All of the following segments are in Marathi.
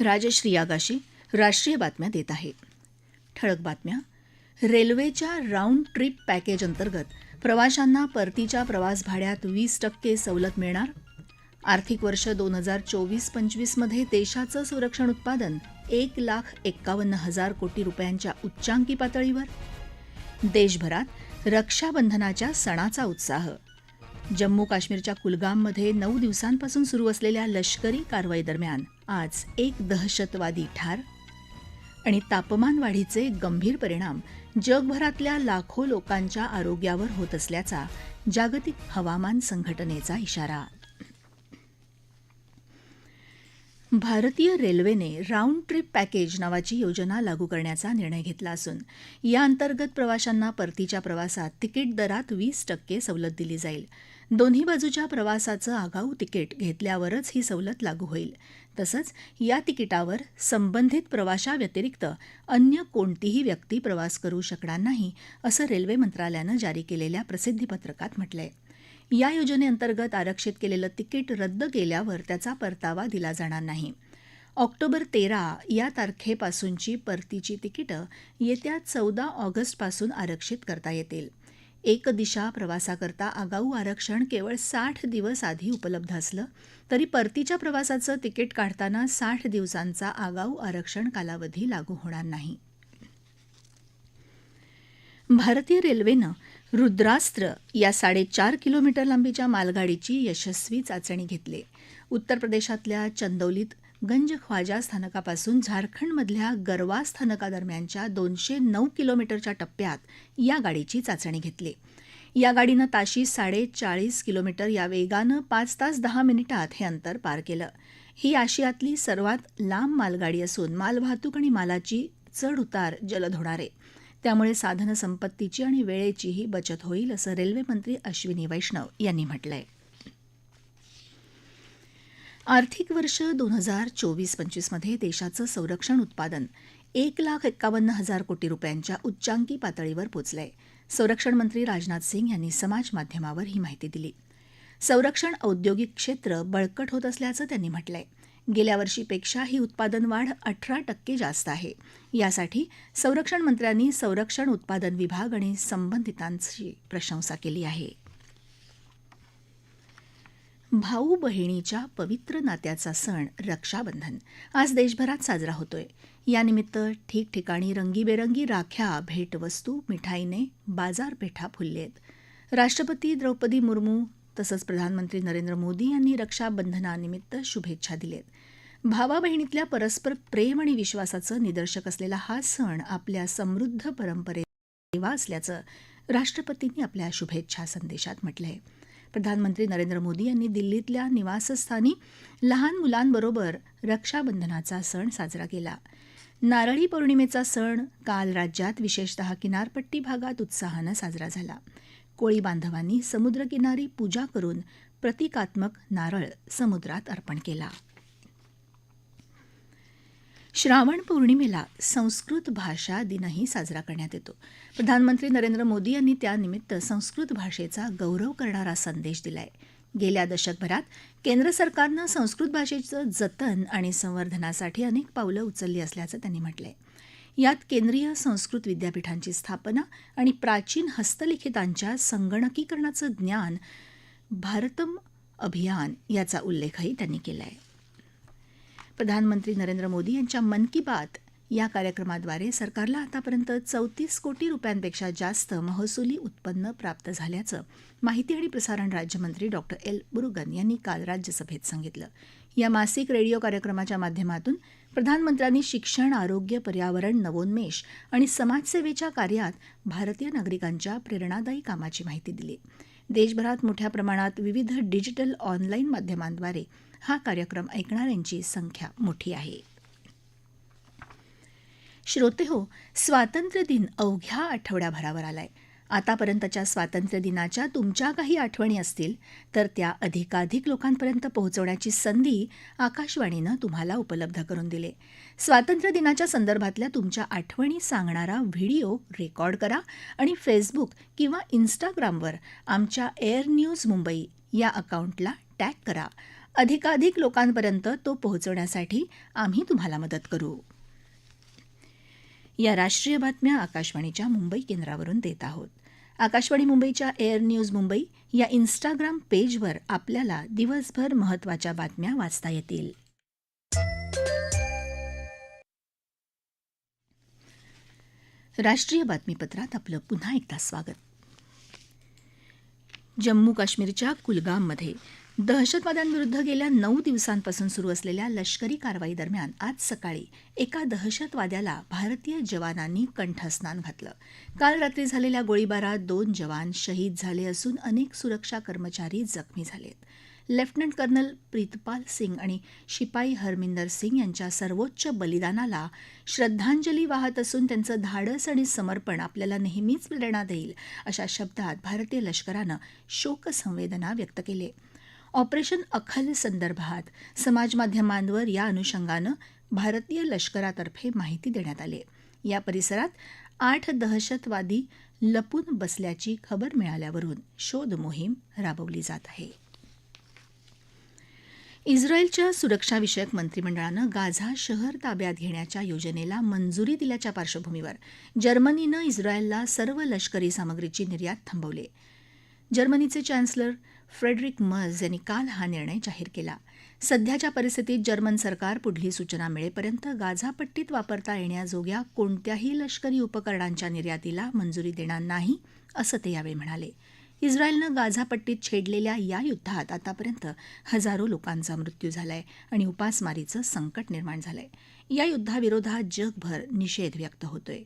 राजश्री यागाशी राष्ट्रीय बातम्या देत आहे ठळक बातम्या. रेल्वेच्या राऊंड ट्रिप पॅकेज अंतर्गत प्रवाशांना परतीच्या प्रवास भाड्यात वीस टक्के सवलत मिळणार? आर्थिक वर्ष दोन हजार चोवीस पंचवीसमध्ये देशाचं संरक्षण उत्पादन एक लाख एक्कावन्न हजार कोटी रुपयांच्या उच्चांकी पातळीवर? देशभरात रक्षाबंधनाच्या सणाचा उत्साह. जम्मू काश्मीरच्या कुलगाममध्ये नऊ दिवसांपासून सुरू असलेल्या लष्करी कारवाईदरम्यान आज एक दहशतवादी ठार आणि तापमानवाढीचे गंभीर परिणाम जगभरातल्या लाखो लोकांच्या आरोग्यावर होत असल्याचा जागतिक हवामान संघटनेचा इशारा. भारतीय रेल्वेने राऊंड ट्रिप पॅकेज नावाची योजना लागू करण्याचा निर्णय घेतला असून या अंतर्गत प्रवाशांना परतीच्या प्रवासात तिकीट दरात वीस टक्के सवलत दिली जाईल. दोन्ही बाजूच्या प्रवासाचं आगाऊ तिकीट घेतल्यावरच ही सवलत लागू होईल. तसंच या तिकिटावर संबंधित प्रवाशाव्यतिरिक्त अन्य कोणतीही व्यक्ती प्रवास करू शकणार नाही असं रेल्वे मंत्रालयानं जारी केलेल्या प्रसिद्धीपत्रकात म्हटलंय. या योजनेअंतर्गत आरक्षित केलेलं तिकीट रद्द केल्यावर त्याचा परतावा दिला जाणार नाही. ऑक्टोबर तेरा या तारखेपासूनची परतीची तिकीटं येत्या चौदा ऑगस्टपासून आरक्षित करता येतील. एक दिशा प्रवासाकरता आगाऊ आरक्षण केवळ साठ दिवस आधी उपलब्ध असलं तरी परतीच्या प्रवासाचं तिकीट काढताना साठ दिवसांचा आगाऊ आरक्षण कालावधी लागू होणार नाही. भारतीय रेल्वेनं रुद्रास्त्र या साडेचार किलोमीटर लांबीच्या मालगाडीची यशस्वी चाचणी घेतली. उत्तर प्रदेशातल्या चंदौलीत गंज ख्वाजा स्थानकापासून झारखंडमधल्या गरवा स्थानकादरम्यानच्या दोनशे नऊ किलोमीटरच्या टप्प्यात या गाडीची चाचणी घेतली. या गाडीनं ताशी साडेचाळीस किलोमीटर या वेगानं पाच तास दहा मिनिटात हे अंतर पार केलं. ही आशियातली सर्वात लांब मालगाडी असून मालवाहतूक आणि मालाची चढ उतार जलद होणार. आहे त्यामुळे साधन संपत्तीची आणि वेळेचीही बचत होईल असं रेल्वेमंत्री अश्विनी वैष्णव यांनी म्हटलं आहे आर्थिक वर्ष दोन हजार चोवीस पंचवीसमध्ये देशाचं संरक्षण उत्पादन एक लाख एक्कावन्न हजार कोटी रुपयांच्या उच्चांकी पातळीवर पोचलंय. संरक्षण मंत्री राजनाथ सिंग यांनी समाज माध्यमावर ही माहिती दिली. संरक्षण औद्योगिक क्षेत्र बळकट होत असल्याचं त्यांनी म्हटलंय. गेल्या वर्षीपेक्षा ही उत्पादन वाढ अठरा टक्के जास्त आहे. यासाठी संरक्षण मंत्र्यांनी संरक्षण उत्पादन विभाग आणि संबंधितांची प्रशंसा केली आहे. भाऊ बहिणीच्या पवित्र नात्याचा सण रक्षाबंधन. आज देशभरात साजरा होतोय. यानिमित्त ठिकठिकाणी रंगीबेरंगी राख्या भेटवस्तू मिठाईने बाजारपेठा फुललेत राष्ट्रपती द्रौपदी मुर्मू तसंच प्रधानमंत्री नरेंद्र मोदी यांनी रक्षाबंधनानिमित्त शुभेच्छा दिलेत भावा बहिणीतल्या परस्पर प्रेम आणि विश्वासाचं निदर्शक असलेला हा सण आपल्या समृद्ध परंपरेचा असल्याचं राष्ट्रपतींनी आपल्या शुभेच्छा संदेशात म्हटलंय. प्रधानमंत्री नरेंद्र मोदी यांनी दिल्लीतल्या निवासस्थानी लहान मुलांबरोबर रक्षाबंधनाचा सण साजरा केला. नारळी पौर्णिमेचा सण काल राज्यात विशेषतः किनारपट्टी भागात उत्साहानं साजरा झाला. कोळी बांधवांनी समुद्रकिनारी पूजा करून प्रतिकात्मक नारळ समुद्रात अर्पण केला. श्रावण पौर्णिमेला संस्कृत भाषा दिनही साजरा करण्यात येतो. प्रधानमंत्री नरेंद्र मोदी यांनी त्यानिमित्त संस्कृत भाषेचा गौरव करणारा संदेश दिलाय. गेल्या दशकभरात केंद्र सरकारनं संस्कृत भाषेचं जतन आणि संवर्धनासाठी अनेक पावलं उचलली असल्याचं त्यांनी म्हटलंय. यात केंद्रीय संस्कृत विद्यापीठांची स्थापना आणि प्राचीन हस्तलिखितांच्या संगणकीकरणाचं ज्ञान भारतम अभियान याचा उल्लेखही त्यांनी केला आहे प्रधानमंत्री नरेंद्र मोदी यांच्या मन की बात या कार्यक्रमाद्वारे सरकारला आतापर्यंत चौतीस कोटी रुपयांपेक्षा जास्त महसुली उत्पन्न प्राप्त झाल्याचं माहिती आणि प्रसारण राज्यमंत्री डॉक्टर एल. बुरुगन यांनी काल राज्यसभेत सांगितलं. या मासिक रेडिओ कार्यक्रमाच्या माध्यमातून प्रधानमंत्र्यांनी शिक्षण आरोग्य पर्यावरण नवोन्मेष आणि समाजसेवेच्या कार्यात भारतीय नागरिकांच्या प्रेरणादायी कामाची माहिती दिली. देशभरात मोठ्या प्रमाणात विविध डिजिटल ऑनलाईन माध्यमांद्वारे हा कार्यक्रम ऐकणाऱ्यांची संख्या मोठी आहे. श्रोते हो स्वातंत्र्य दिन अवघ्या आठवड्याभरावर आलाय. आतापर्यंतच्या स्वातंत्र्य दिनाच्या तुमच्या काही आठवणी असतील तर त्या अधिकाधिक लोकांपर्यंत पोहोचवण्याची संधी आकाशवाणीनं तुम्हाला उपलब्ध करून दिली. स्वातंत्र्य दिनाच्या संदर्भातल्या तुमच्या आठवणी सांगणारा व्हिडिओ रेकॉर्ड करा आणि फेसबुक किंवा इन्स्टाग्रामवर आमच्या एअर न्यूज मुंबई या अकाउंटला टॅग करा. अधिकाधिक लोकांपर्यंत तो पोहोचवण्यासाठी आम्ही तुम्हाला मदत करू. या राष्ट्रीय बातम्या आकाशवाणीच्या मुंबई केंद्रावरून देत आहोत. आकाशवाणी मुंबईच्या एअर न्यूज मुंबई या इन्स्टाग्राम पेजवर आपल्याला दिवसभर महत्त्वाच्या बातम्या वाचता येतील. राष्ट्रीय बातमीपत्रात आपलं पुन्हा एकदा स्वागत. जम्मू काश्मीरच्या कुलगाममध्ये दहशतवाद्यांविरुद्ध गेल्या नऊ दिवसांपासून सुरू असलेल्या लष्करी कारवाई दरम्यान आज सकाळी एका दहशतवाद्याला भारतीय जवानांनी कंठस्नान घातलं. काल रात्री झालेल्या गोळीबारात दोन जवान शहीद झाले असून अनेक सुरक्षा कर्मचारी जखमी झालेत. लेफ्टनंट कर्नल प्रीतपाल सिंग आणि शिपाई हरमिंदर सिंग यांच्या सर्वोच्च बलिदानाला श्रद्धांजली वाहत असून त्यांचं धाडस आणि समर्पण आपल्याला नेहमीच प्रेरणा देईल अशा शब्दात भारतीय लष्करानं शोकसंवेदना व्यक्त केली. ऑपरेशन अखल संदर्भात समाजमाध्यमांवर या अनुषंगानं भारतीय लष्करातर्फे माहिती देण्यात आली. या परिसरात आठ दहशतवादी लपून बसल्याची खबर मिळाल्यावरून शोध मोहीम राबवली जात आहे. इस्रायलच्या सुरक्षाविषयक मंत्रिमंडळानं गाझा शहर ताब्यात घेण्याच्या योजनेला मंजुरी दिल्याच्या पार्श्वभूमीवर जर्मनीनं इस्रायलला सर्व लष्करी सामग्रीची निर्यात थांबवली. जर्मनीचे चॅन्सलर फ्रेडरिक मर्ज यांनी काल हा निर्णय जाहीर केला. सध्याच्या परिस्थितीत जर्मन सरकार पुढली सूचना मिळेपर्यंत गाझापट्टीत वापरता येण्याजोग्या कोणत्याही लष्करी उपकरणांच्या निर्यातीला मंजुरी देणार नाही असं ते यावेळी म्हणाले. इस्रायलनं गाझापट्टीत छेडलेल्या या युद्धात आतापर्यंत हजारो लोकांचा मृत्यू झालाय आणि उपासमारीचं संकट निर्माण झालंय. या युद्धाविरोधात जगभर निषेध व्यक्त होतोय.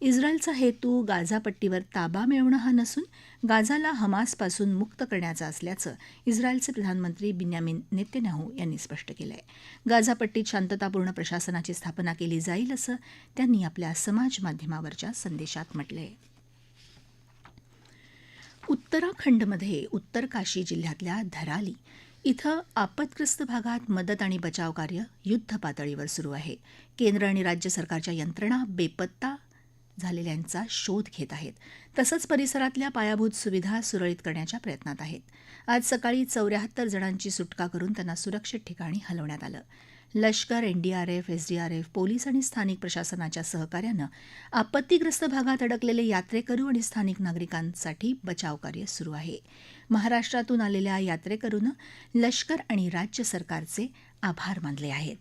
इस्रायलचा हेतू गाझापट्टीवर ताबा मिळवणं हा नसून गाझाला हमासपासून मुक्त करण्याचा असल्याचं इस्रायलचे प्रधानमंत्री बिन्यामिन नेतेन्याहू यांनी स्पष्ट केलं आहे गाझापट्टीत शांततापूर्ण प्रशासनाची स्थापना केली जाईल असं त्यांनी आपल्या समाजमाध्यमावरच्या संदेशात म्हटलं आहे उत्तराखंडमध्ये उत्तर काशी जिल्ह्यातल्या धराली इथं आपत्ग्रस्त भागात मदत आणि बचाव कार्य युद्ध पातळीवर सुरू आहे. केंद्र आणि राज्य सरकारच्या यंत्रणा बेपत्ता झालेल्यांचा शोध घेत आहेत. तसंच परिसरातल्या पायाभूत सुविधा सुरळीत करण्याच्या प्रयत्नात आहेत. आज सकाळी चौऱ्याहत्तर जणांची सुटका करून त्यांना सुरक्षित ठिकाणी हलवण्यात आलं. लष्कर एनडीआरएफ एसडीआरएफ पोलीस आणि स्थानिक प्रशासनाच्या सहकार्यानं आपत्तीग्रस्त भागात अडकलेले यात्रेकरू आणि स्थानिक नागरिकांसाठी बचावकार्य सुरू आहे. महाराष्ट्रातून आलेल्या यात्रेकरूनं लष्कर आणि राज्य सरकारचे आभार मानले आहेत.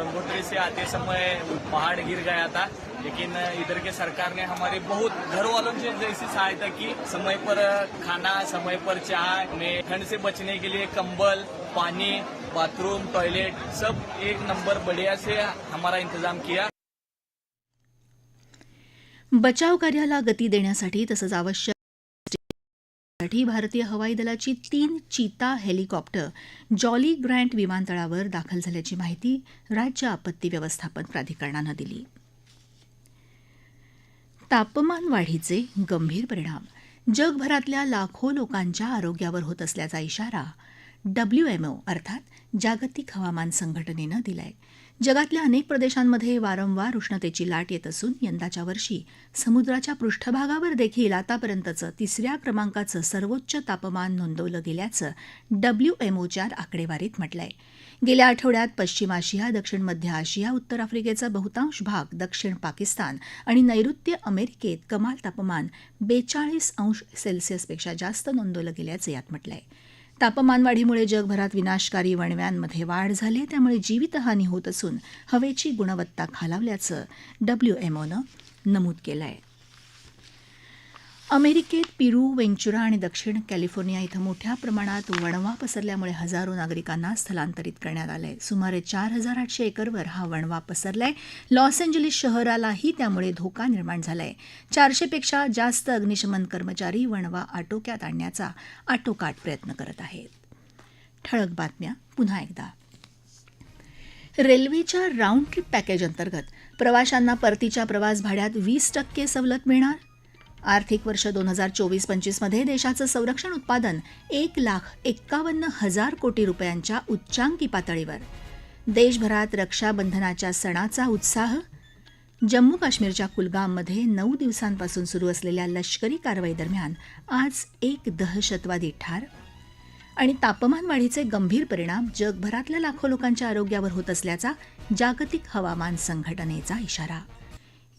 गंगोत्री से आते समय पहाड़ गिर गया था। लेकिन इधर के सरकार ने हमारे बहुत घर वालों से जैसी सहायता की। समय पर खाना समय पर चाय में ठंड से बचने के लिए कंबल पानी बाथरूम टॉयलेट सब एक नंबर बढ़िया से हमारा इंतजाम किया। बचाव कार्याला गती देण्यासाठी तसंच आवश्यक साठी भारतीय हवाई दलाची तीन चीता हेलिकॉप्टर जॉली ग्रँट विमानतळावर दाखल झाल्याची माहिती राज्य आपत्ती व्यवस्थापन प्राधिकरणानं दिली. तापमान वाढीचे गंभीर परिणाम. जगभरातल्या लाखो लोकांच्या आरोग्यावर होत असल्याचा इशारा डब्ल्यूएमओ अर्थात जागतिक हवामान संघटनेनं दिलाय. जगातल्या अनेक प्रदेशांमध्ये वारंवार उष्णतेची लाट येत असून यंदाच्या वर्षी समुद्राच्या पृष्ठभागावर देखील आतापर्यंतचं तिसऱ्या क्रमांकाचं सर्वोच्च तापमान नोंदवलं गेल्याचं डब्ल्यू एमओच्या आकडेवारीत म्हटलंय. गेल्या आठवड्यात पश्चिम आशिया दक्षिण मध्य आशिया उत्तर आफ्रिकेचा बहुतांश भाग दक्षिण पाकिस्तान आणि नैऋत्य अमेरिकेत कमाल तापमान बेचाळीस अंश सेल्सिअसपेक्षा जास्त नोंदवलं गेल्याचं यात म्हटलं आहे तापमानवाढीमुळे जगभरात विनाशकारी वणव्यांमध्ये वाढ झाली त्यामुळे जीवितहानी होत असून हवेची गुणवत्ता खालावल्याचं डब्ल्यूएमओनं नमूद केलं आहे अमेरिकेत पिरू वेंचुरा आणि दक्षिण कॅलिफोर्निया इथं मोठ्या प्रमाणात वणवा पसरल्यामुळे हजारो नागरिकांना स्थलांतरित करण्यात आलंय. सुमारे चार हजार आठशे एकरवर हा वणवा पसरलाय. लॉस एंजलिस शहरालाही त्यामुळे धोका निर्माण झालाय. चारशेपेक्षा जास्त अग्निशमन कर्मचारी वणवा आटोक्यात आणण्याचा आटोकाट प्रयत्न करत आहेत. ठळक बातम्या पुन्हा एकदा. रेल्वेच्या राऊंड ट्रिप पॅकेज अंतर्गत प्रवाशांना परतीच्या प्रवास भाड्यात वीस टक्के सवलत मिळणार? आर्थिक वर्ष दोन हजार चोवीस पंचवीसमध्ये देशाचं संरक्षण उत्पादन एक लाख एक्कावन्न हजार कोटी रुपयांच्या उच्चांकी पातळीवर. देशभरात रक्षाबंधनाच्या सणाचा उत्साह जम्मू काश्मीरच्या कुलगाममध्ये नऊ दिवसांपासून सुरू असलेल्या लष्करी कारवाई दरम्यान आज एक दहशतवादी ठार आणि तापमानवाढीचे गंभीर परिणाम जगभरातल्या लाखो लोकांच्या आरोग्यावर होत असल्याचा जागतिक हवामान संघटनेचा इशारा.